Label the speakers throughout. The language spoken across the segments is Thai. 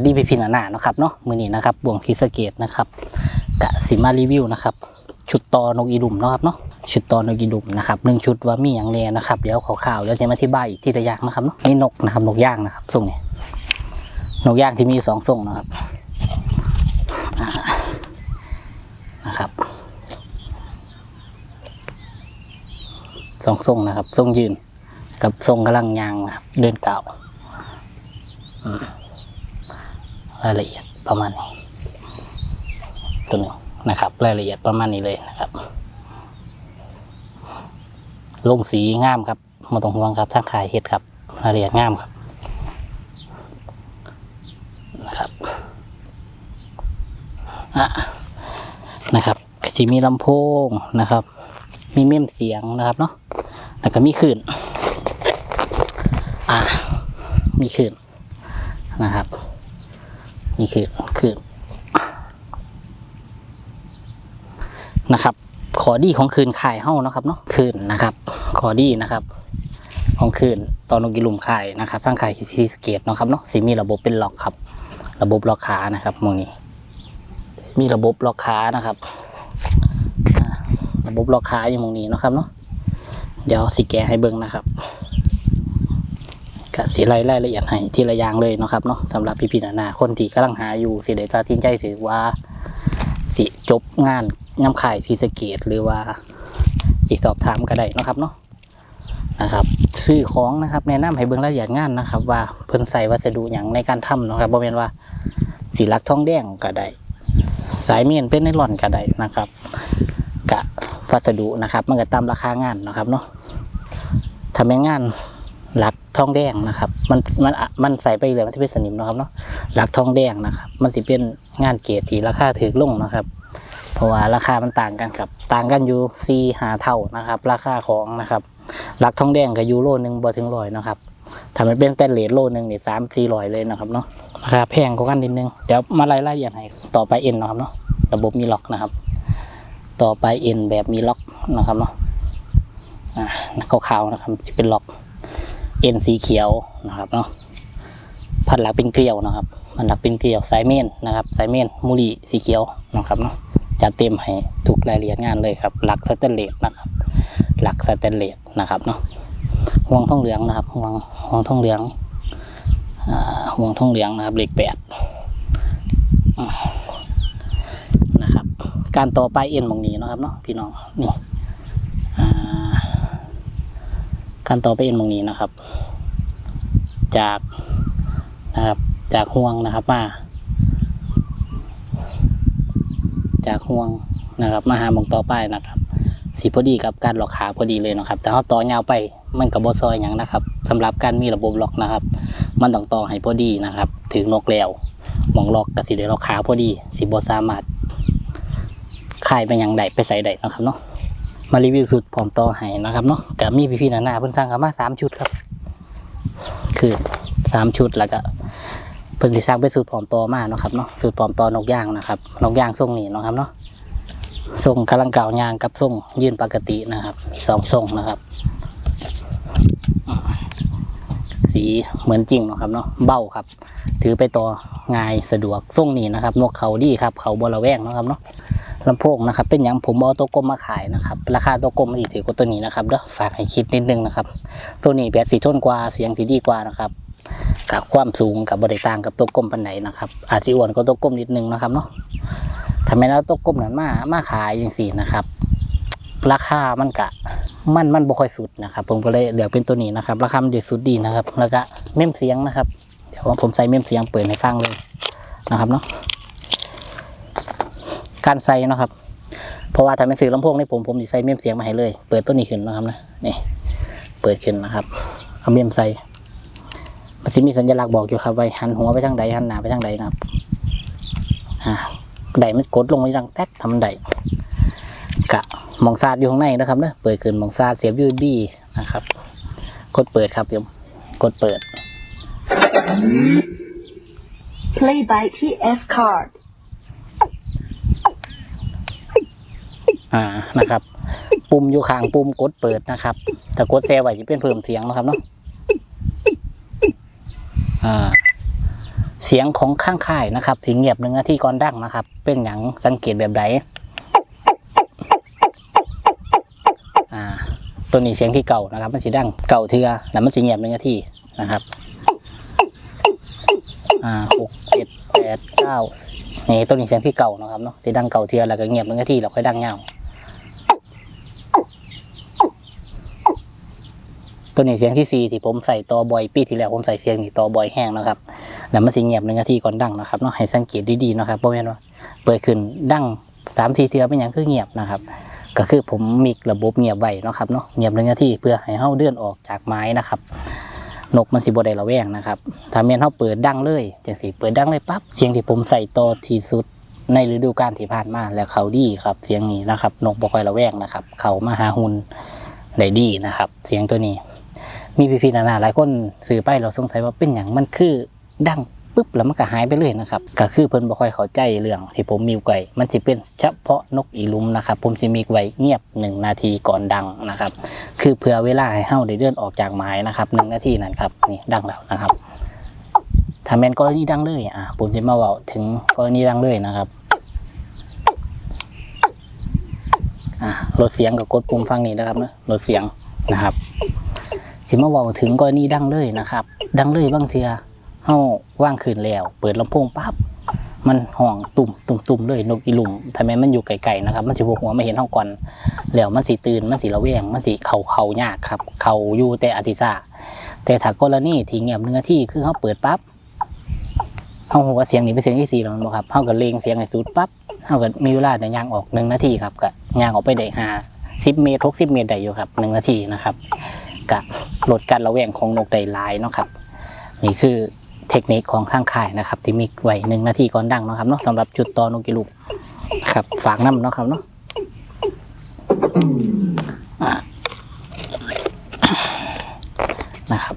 Speaker 1: วัสดีพี่พี่ๆนาๆเนาะครับเนาะมือนี้นะครับบวงทีสเกตนะครับกะสิมารีวิวนะครับชุดตอนกอีดุมเนาะครับเนาะชุดตอนกอีดุมนะครับหนึ่งชุดว่ามีอย่างแน่นะครับเดี๋ยวข่าวๆเดี๋ยวจะมาอธิบายอีกทีละย่างนะครับเนาะนี่นกนะครับนกย่างนะครับทรงนี้นกย่างที่มีอยู่สองทรงนะครับนะครับสองทรงนะครับทรงยืน กับทรงกำลังยางนะครับเดินเก่าว รายละเอียดประมาณนี้ตัวหนึ่งนะครับ รายละเอียดประมาณนี้เลยนะครับลงสีงามครับมาต้องห่วงครับทั้งขายเห็ดครับรายละเอียดงามครับนะครับอะนะครับจะมีลำโพงนะครับ มีเม่มเสียงนะครับเนาะแล้วก็มีคลื่นอะมีคลื่นนะครับ นี่คือคือนะครับ ขอดีของคืนขายเฮ้านะครับเนาะคืนนะครับ ขอดีนะครับ ของคืนตอนนกิลุมขายนะครับทั้งขายที่สเกตนะครับเนาะสีมีระบบเป็นล็อกครับ ระบบล็อกขานะครับมองนี้ มีระบบล็อกขานะครับ ระบบล็อกขาอยู่มองนี้นะครับเนาะเดี๋ยวสิแกให้เบิ่งนะครับ กสีไล่รายละเอียดให้ทีละอย่างเลยเนาะครับเนาะสำหรับพี่ๆนานาคนที่กำลังหาอยู่สิได้ตัดสินใจถือว่า สิจบงานย้ำขายสีสะเกตหรือว่าสิสอบถามก็ได้เนาะครับเนาะนะครับซื้อของนะครับแนะนำให้เบิ่งละเอียดงานนะครับ ว่าเพิ่นใส่วัสดุอย่างในการทำเนาะครับบ่แม่นว่าสีลักทองแดงก็ได้สายเมียนเป็นไนลอนก็ได้นะครับกะวัสดุนะครับ มันก็ตามราคางานนะครับเนาะทำเป็นงาน หลักทองแดงนะครับ มันมันมันใส่ไปเลยมันจะเป็นสนิมนะครับเนาะหลักทองแดงนะครับ มันจะเป็นงานเกรดที่ราคาถือลงนะครับ เพราะว่าราคามันต่างกันครับ ต่างกันอยู่สี่หาเท่านะครับ ราคาของนะครับหลักทองแดงกับยูโรหนึ่งบ่ถึงร้อยนะครับถ้ามันเป็นแตนเลสโลหนึ่งนี่สามสี่ร้อยเลยนะครับเนาะราคาแพงกว่ากันนิดนึงเดี๋ยวมาไล่ไล่อย่างไรต่อไปเอ็นนะครับเนาะระบบมีล็อกนะครับ ต่อไปเอ็นแบบมีล็อกนะครับเนาะอ่าขาวๆนะครับจะเป็นล็อก เอ็นสีเขียวนะครับเนาะพันหลักเป็นเกลียวนะครับพันหลักเป็นเกลียวสายเมนนะครับสายเมนมูลีสีเขียวนะครับเนาะจะเต็มให้ทุกรายละเอียดงานเลยครับ หลักสแตนเลสนะครับ หลักสแตนเลสนะครับเนาะห่วงทองเหลืองนะครับห่วงห่วงทองเหลืองอ่าห่วงทองเหลืองนะครับเลขแปดนะครับ การต่อไปเอ็นมองนี้นะครับเนาะพี่น้องนี่อ่า การต่อไปเอ็นตรงนี้นะครับ จากนะครับจากห่วงนะครับมา จากห่วงนะครับมาหามองต่อไปนะครับสีพอดีกับการหลอกขาพอดีเลยนะครับ แต่เขาต่อยาวไปมันกับบซอยอย่างนะครับสำหรับการมีระบบล็อกนะครับ มันต้องต่อให้พอดีนะครับ ถึงนกแล้วมองล็อกกับสีเดล็อกขาพอดีสีบสามารถคายไปย่างใดไปใส่ใดนะครับเนาะ มารีวิวสุดพร้อมต่อให้นะครับเนาะกับมีพี่ๆนานาเพิ่นสั่งกันมาสามชุดครับ คือสามชุดแล้วก็เพิ่นสิสั่งเป็นสูตรพร้อมต่อมาเนาะครับเนาะสูตรพร้อมต่อนกย่างนะครับนกย่างทรงนี้เนาะครับเนาะทรงกำลังเก่ายางกับทรงยืนปกตินะครับสองทรงนะครับ สีเหมือนจริงเนาะครับเนาะเบ้าครับ ถือไปต่อง่ายสะดวกทรงนี้นะครับนกเขาดีครับ เขาบระแวงเนาะครับเนาะ ลำโพงนะครับ เป็นอย่างผมเอาตัวกลมมาขายนะครับ ราคาตัวกลมมันถือกว่าตัวนี้นะครับเด้อฝากให้คิดนิดนึงนะครับ ตัวนี้แบตสีทนกว่าเสียงสีดีกว่านะครับกับความสูงกับบริต่างกับตัวกลมปันไหนนะครับ อาจจะอ้วนกว่าตัวกลมนิดนึงนะครับเนาะทำไมแล้วตัวกลมนั้นมามาขายอย่างสี่นะครับ ราคามันกะมันมันบ่ค่อยสุดนะครับ ผมก็เลยเหลือเป็นตัวนี้นะครับ ราคามันเด็ดสุดดีนะครับ แล้วก็เมมเสียงนะครับ เดี๋ยวผมใส่เมมเสียงเปิดให้ฟังเลยนะครับเนาะ การใส่เนาะครับ เพราะว่าถ้าเป็นสื่อลำโพงในผมผมจะใส่เมมเสียงมาให้เลย เปิดตัวนี้ขึ้นนะครับนะนี่เปิดขึ้นนะครับเอาเมมใส่มันจะมีสัญลักษณ์บอกอยู่ครับไว้หันหัวไปทางใดหันหน้าไปทางใดนะครับอ่าใดมันกดลงไปทางแท็กทำใดกะมองซาดอยู่ข้างในนะครับเนะเปิดขึ้นมองซาดเสียบยูบีนะครับ กดเปิดครับโยมกดเปิด
Speaker 2: Play by TS card.
Speaker 1: อ่านะครับ ปุ่มอยู่ข้างปุ่มกดเปิดนะครับถ้ากดแซวไว้จะเป็นเพิ่มเสียงนะครับเนาะอ่าเสียงของข้างค่ายนะครับสีเงียบหนึ่งนาทีก่อนดังนะครับ เป็นอย่างสังเกตแบบใดอ่า ตัวนี้เสียงที่เก่านะครับ มันสีดังเก่าเทือแล้วมันสีเงียบหนึ่งนาทีนะครับอ่าหกเจ็ดแปดเก้านี่ตัวนี้เสียงที่เก่านะครับเนาะสีดังเก่าเทือแล้วก็เงียบหนึ่งนาทีแล้วค่อยดังเงา ตัวนี้เสียงที่สี่ที่ผมใส่ต่อบอยปีที่แล้วผมใส่เสียงนี่ต่อบอยแห้งนะครับแล้วมันสิเงียบหนึ่งนาทีก่อนดังนะครับเนาะให้สังเกตดีๆนะครับเพราะแม่นว่าเปิดขึ้นดังสามทีเทือเป็นอย่างคือเงียบนะครับก็คือผมมีระบบเงียบไว้นะครับเนาะเงียบหนึ่งนาทีเพื่อให้เฮาเลื่อนออกจากไม้นะครับนกมันสิบ่ได้ระแวงนะครับถ้าแม่นเฮาเปิดดังเลยจังสิเปิดดังเลยปั๊บเสียงที่ผมใส่ต่อที่สุดในฤดูกาลที่ผ่านมาแล้วเขาดีครับ เสียงนี้นะครับนกบ่ค่อยระแวงนะครับ เขามาหาหุนได้ดีนะครับ เสียงตัวนี้ มีพี่ๆนานาหลายคนสื่อไปเราสงสัยว่าเป็นอย่างมันคือดังปุ๊บแล้วมันก็หายไปเลยนะครับก็คือเพิ่นบ่ค่อยเข้าใจเรื่องที่ผมมีไว้มันสิเป็นเฉพาะนกอีลุมนะครับ ผมสิมีไว้เงียบหนึ่งนาทีก่อนดังนะครับ คือเผื่อเวลาให้เฮาได้เดินออกจากไม้นะครับหนึ่งนาทีนั้นครับนี่ดังแล้วนะครับถ้าแม่นกรณีดังเลยอะผมจะมาเว้าถึงกรณีดังเลยนะครับอะลดเสียงกับกดปุ่มฟังนี้นะครับนะลดเสียงนะครับ สิมาเว้าถึงกรณีดังเลยนะครับ ดังเลยบางเทื่อเฮาว่างคืนแล้ว เปิดลำโพงปั๊บมันห้องตุ่มตุ่มตุ่มเลยนกอีหลุมถ้าแม้นมันอยู่ไกลๆนะครับ มันสิบหัวไม่เห็นเฮาก่อนแล้วมันสิตื่นมันสิระแวงมันสิเขาเขายากครับ เขาอยู่แต่อธิษาแต่ถ้ากรณีที่เงียบเนื้อที่คือเฮาเปิดปั๊บเฮาหัวเสียงนี้เป็นเสียงที่สี่แล้วมันบ่ครับเฮาก็เลงเสียงให้สุดปั๊บเฮาก็มีเวลาในยางออกหนึ่งนาทีครับก็ยางออกไปได้ห้าสิบเมตรหกสิบเมตรได้อยู่ครับหนึ่งนาทีนะครับ กับลดการระแวงของนกได้หลายเนาะครับ นี่คือเทคนิคของข้างข่ายนะครับ ที่มีไว้หนึ่งนาทีก่อนดังเนาะครับเนาะสำหรับจุดต่อนกกิลูกครับ ฝากน้ำเนาะครับเนาะนะครับ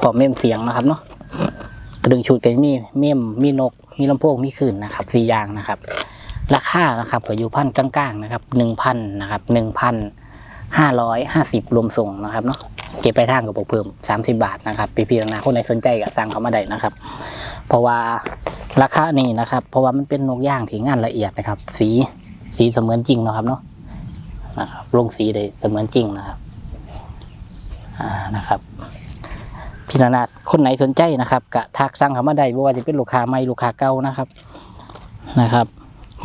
Speaker 1: พอเมมเสียงนะครับเนาะกระดึงชุดก็มีเมมมีนก มีลำโพงมีคลื่นนะครับสี่อย่างนะครับ ราคานะครับก็อยู่พันกลางๆนะครับหนึ่งพันนะครับหนึ่งพัน ห้าร้อยห้าสิบรวมส่งนะครับเนาะเก็บไปทางกับบอกเพิ่มสามสิบาทนะครับพี่พี่นาคนไหนสนใจก็สั่งเขามาได้นะครับ เพราะว่าราคานี่นะครับ เพราะว่ามันเป็นนกย่างที่งานละเอียดนะครับ สีสีเสมือนจริงนะครับเนาะนะครับลงสีได้เสมือนจริงนะครับอ่านะครับพี่นานาคนไหนสนใจนะครับกะทักสั่งเขามาได้บ่ว่าจะเป็นลูกค้าใหม่ลูกค้าเก่านะครับนะครับ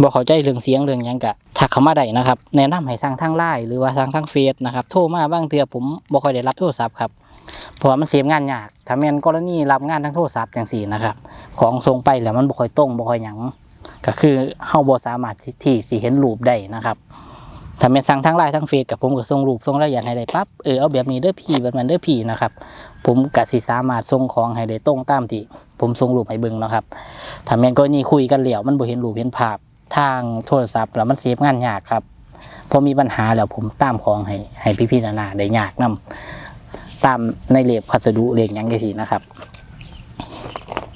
Speaker 1: บอกเข้าใจเรื่องเสียงเรื่องยังกะ ทักเข้ามาได้นะครับแนะนำให้สั่งทางไลน์หรือว่าสั่งทางเฟซนะครับโทรมาบ้างเทื่อผมบ่ค่อยได้รับโทรศัพท์ครับเพราะว่ามันเสียงานยากถ้าแม่นกรณีรับงานทางโทรศัพท์จังซี่นะครับ ของส่งไปแล้วมันบ่ค่อยตรงบ่ค่อยหยังก็คือเฮาบ่สามารถที่สิเห็นรูปได้นะครับถ้าแม่นสั่งทางไลน์ทางเฟซกับผมก็ส่งรูปส่งรายละเอียดให้ได้ปั๊บเออเอาแบบนี้เด้อพี่แบบนั้นเด้อพี่นะครับ ผมก็สิสามารถส่งของให้ได้ตรงตามที่ผมส่งรูปให้เบิ่งนะครับถ้าแม่นกรณีคุยกันแล้วมันบ่เห็นรูปเห็นภาพ ทางโทรศัพท์แล้วมันเซฟงานยากครับพอมีปัญหาแล้วผมตามของให้ให้พี่ๆนานาได้ยากนํตามในเลขพัสดุเลขหยังจังซี่นะครับ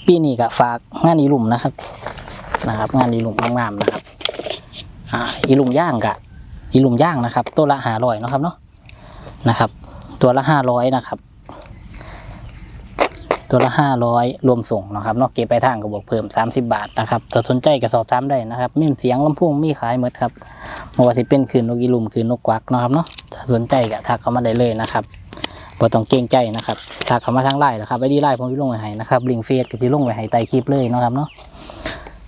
Speaker 1: ปีนี้ก็ฝากงานอีหลุมนะครับนะครับ งานอีหลุมงามๆนะครับอ่าอีหลุมย่างกะอีหลุมย่างนะครับ ตัวละห้าร้อยนะครับเนาะนะครับ ตัวละห้าร้อยนะครับ ตัวละห้าร้อยรวมส่งนะครับนอกเก็บไปทางก็บวกเพิ่ม 30 บาทนะครับถ้าสนใจก็สอบถามได้นะครับมีเสียงลำโพงมีขายหมดครับไม่ว่าสิเป็นคืนนกอีลุมคืนนกกวักนะครับเนาะถ้าสนใจก็ทักเข้ามาได้เลยนะครับบ่ต้องเกรงใจนะครับทักเข้ามาทางไลน์นะครับไอดีไลน์ผมจะลงไว้ให้นะครับลิงก์เฟซก็จะลงไว้ให้ใต้คลิปเลยนะครับเนาะ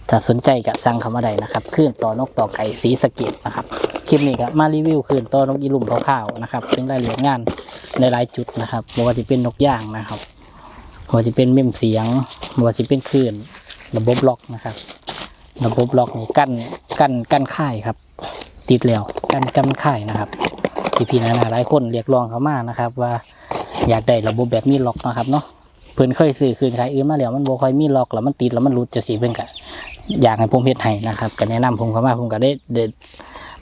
Speaker 1: ถ้าสนใจก็สั่งเข้ามาได้นะครับคืนต่อนกต่อไก่สีสะเก็ดนะครับคลิปนี้ก็มารีวิวคืนต่อนกอีลุมคร่าวๆนะครับซึ่งรายละเอียดงานในหลายจุดนะครับไม่ว่าจะเป็นนกย่างนะครับ ว่าจะเป็นเมมเสียงว่าจะเป็นคลื่น ระบบล็อกนะครับ ระบบล็อกนี่กั้นกั้นกั้นค่ายครับ ติดแล้วกั้นกั้นค่ายนะครับพี่พี่นานาหลายคนเรียกร้องเขามานะครับ ว่าอยากได้ระบบแบบมีล็อกนะครับเนาะเพิ่อนเคยซื้อคืนขายอื่นมาแล้วมันบ่ค่อยมีล็อกแล้วมันติดแล้วมันหลุดจะสีเพิ่นก็อยากให้ผมเฮ็ดให้นะครับก็แนะนำผมเข้ามาผมก็ได้เด็ด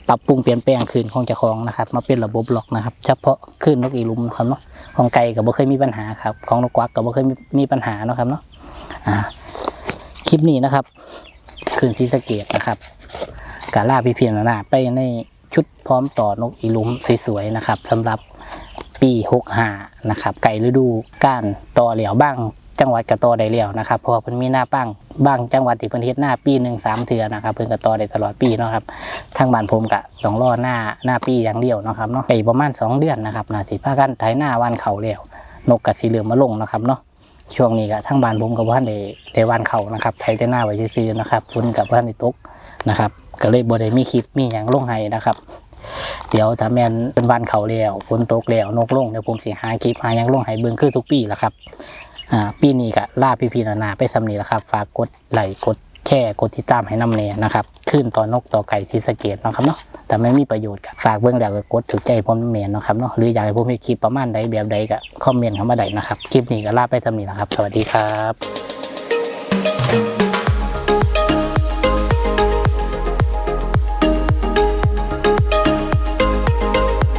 Speaker 1: ปรับปรุงเปลี่ยนแปลงคืนของเจ้าของนะครับ มาเป็นระบบล็อกนะครับ เฉพาะคืนนกอีลุมนะครับเนาะของไก่ก็บ่เคยมีปัญหาครับของนกกวักก็บ่เคยมีมีปัญหาเนาะครับเนาะอ่าคลิปนี้นะครับคืนซีสเกตนะครับกาล่าพี่เพียรนาไปในชุดพร้อมต่อนกอีลุมสวยๆนะครับสำหรับปี65นะครับ ไก่ฤดูก้านต่อเหลียวบ้าง จังหวัดกระตอได้แล้วนะครับเพราะเพิ่นมีหน้าปังบางจังหวัดที่เพิ่นเฮ็ดหน้าปีหนึ่งสามเทื่อนะครับเพิ่นกระตอได้ตลอดปีเนาะครับทางบ้านผมก็ต้องรอหน้าหน้าปีอย่างเดียวเนาะครับเนาะไปประมาณสองเดือนนะครับน่าสิพากันไถหน้าวันเขาแล้วนกก็สิเหลือมมาลงนะครับเนาะช่วงนี้ก็ทางบ้านผมก็บ่ทันได้ได้วันเขานะครับไถแต่หน้าไว้ซื่อนะครับฝนก็บ่ทันได้ตกนะครับก็เลยบ่ได้มีคลิปมีหยังลงให้นะครับ เดี๋ยวถ้าแม่นเป็นวันเขาแล้วฝนตกแล้วนกลงเดี๋ยวผมสิหาคลิปหาหยังลงให้เบิ่งคือทุกปีละครับ อ่าปีนี้ก็ล่าพี่พีนานาไปสำนีแล้วครับ ฝากกดไลค์กดแชร์กดติดตามให้น้ำเนนะครับขึ้นต่อนกต่อไก่ที่สะเกตนะครับเนาะแต่ไม่มีประโยชน์กับฝากเบื้องแล้วก็กดถูกใจผมเมนเนะครับเนาะหรืออยากให้ผมมีคลิปประมาณใดแบบใดก็คอมเมนต์เข้ามาได้นะครับ คลิปนี้ก็ล่าไปสำนีแล้วครับ สวัสดีครับ